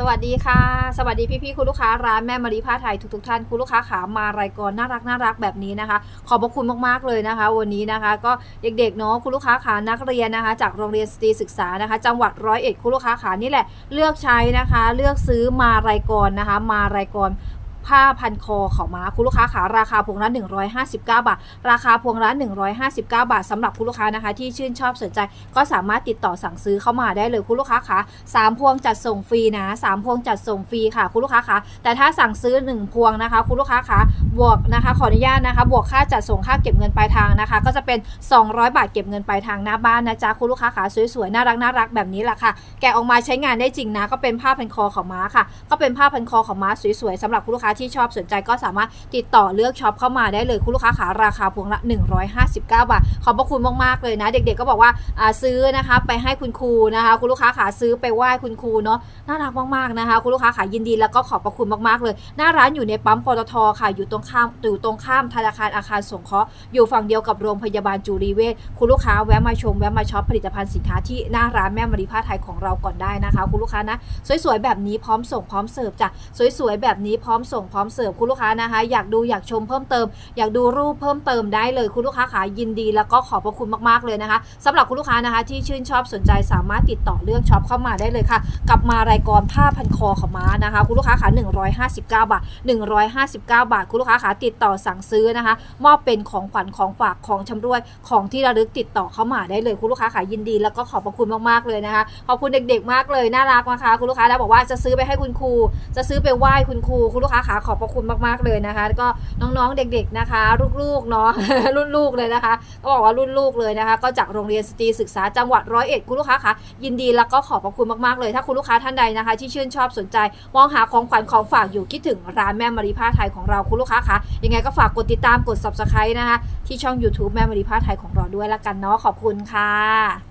สวัสดีค่ะ สวัสดีพี่ๆคุณลูกค้าร้านแม่มารีผ้าไทยทุกๆท่านคุณลูกค้าขามารายกรน่ารักน่ารักแบบนี้นะคะ ขอบพระคุณมากๆเลยนะคะ วันนี้นะคะ ก็เด็กๆเนาะคุณลูกค้าขานักเรียนนะคะ จากโรงเรียนสตรีศึกษานะคะ จังหวัดร้อยเอ็ดคุณลูกค้าขานี่แหละเลือกใช้นะคะ เลือกซื้อมารายกรนะคะ มารายกร ผ้าพันคอเขาม้าคุณลูกค้าขาราคาพวงละ159 บาท ราคาพวงละ159 บาทสำหรับคุณลูกค้านะคะที่ชื่นชอบสนใจก็สามารถติดต่อสั่งซื้อเข้ามาได้เลยคุณลูกค้าขาสามพวงจัดส่งฟรีนะสามพวงจัดส่งฟรีค่ะคุณลูกค้าขาแต่ถ้าสั่งซื้อ 1 พวงนะคะ คุณลูกค้าขาบวกนะคะขออนุญาตนะคะ บวกค่าจัดส่งค่าเก็บเงินปลายทางนะคะ ก็จะเป็น 200 บาทเก็บเงินปลายทางหน้าบ้านนะจ๊ะคุณลูกค้าขาสวยๆน่ารักน่ารักแบบนี้แหละค่ะ แกะออกมาใช้งานได้จริงนะ ก็เป็นผ้าพันคอของม้าค่ะ ก็เป็นผ้าพันคอของม้าสวยๆสำหรับคุณลูกค้าที่ชอบสนใจก็สามารถติดต่อเลือกช็อปเข้ามาได้เลยคุณลูกค้าขาราคาพวงละ 159 บาท ขอบพระคุณมากๆเลยนะ เด็กๆก็บอกว่าซื้อนะคะไปให้คุณครูนะคะคุณลูกค้าขาซื้อไปไหว้คุณครูเนาะน่ารักมากๆนะคะคุณลูกค้าขายินดีแล้วก็ขอบพระคุณมากๆเลย หน้าร้านอยู่ในปั๊มปตทค่ะอยู่ตรงข้ามอยู่ตรงข้ามธนาคารอาคารสงเคราะห์อยู่ฝั่งเดียวกับโรงพยาบาลจุรีเวชคุณลูกค้าแวะมาชมแวะมาช็อปผลิตภัณฑ์สินค้าที่หน้าร้านแม่มารีผ้าไทยของเราก่อนได้นะคะ คุณลูกค้านะ สวยๆแบบนี้พร้อมส่งพร้อมเสิร์ฟจ้ะสวยๆแบบนี้พร้อมส่ง่งพร้อมเสิร์ฟคุณลูกค้านะคะ อยากดูอยากชมเพิ่มเติม อยากดูรูปเพิ่มเติมได้เลยคุณลูกค้าขายินดี แล้วก็ขอบพระคุณมากๆเลยนะคะสำหรับคุณลูกค้านะคะ ที่ชื่นชอบสนใจสามารถติดต่อเลือกช็อปเข้ามาได้เลยค่ะ กับมารายกรผ้าพันคอขม้านะคะ คุณลูกค้าขา159 บาท 159 บาท คุณลูกค้าขาติดต่อสั่งซื้อนะคะ มอบเป็นของขวัญของฝากของชำรวยของที่ระลึกติดต่อเข้ามาได้เลยคุณลูกค้าขายินดี แล้วก็ขอบพระคุณมากๆเลยนะคะขอบคุณเด็กๆมากเลยน่ารักนะคะคุณลูกค้าแล้วบอกว่าจะซื้อไปให้คุณครู จะซื้อไปไหว้คุณครูคุณลูกค้าขาขอบพระคุณมากๆเลยนะคะ ก็น้องๆเด็กๆนะคะ ลูกๆเนาะรุ่นลูกเลยนะคะก็บอกว่ารุ่นลูกเลยนะคะ ก็จากโรงเรียนสตรีศึกษาจังหวัดร้อยเอ็ดคุณลูกค้าคะยินดีแล้วก็ขอบพระคุณมากๆเลย ถ้าคุณลูกค้าท่านใดนะคะ ที่ชื่นชอบสนใจ มองหาของขวัญของฝากอยู่คิดถึงร้านแม่มารีผ้าไทยของเราคุณลูกค้าคะยังไงก็ฝากกดติดตามกด subscribe นะคะที่ช่อง YouTube แม่มารีผ้าไทยของเราด้วยละกันเนาะขอบคุณค่ะ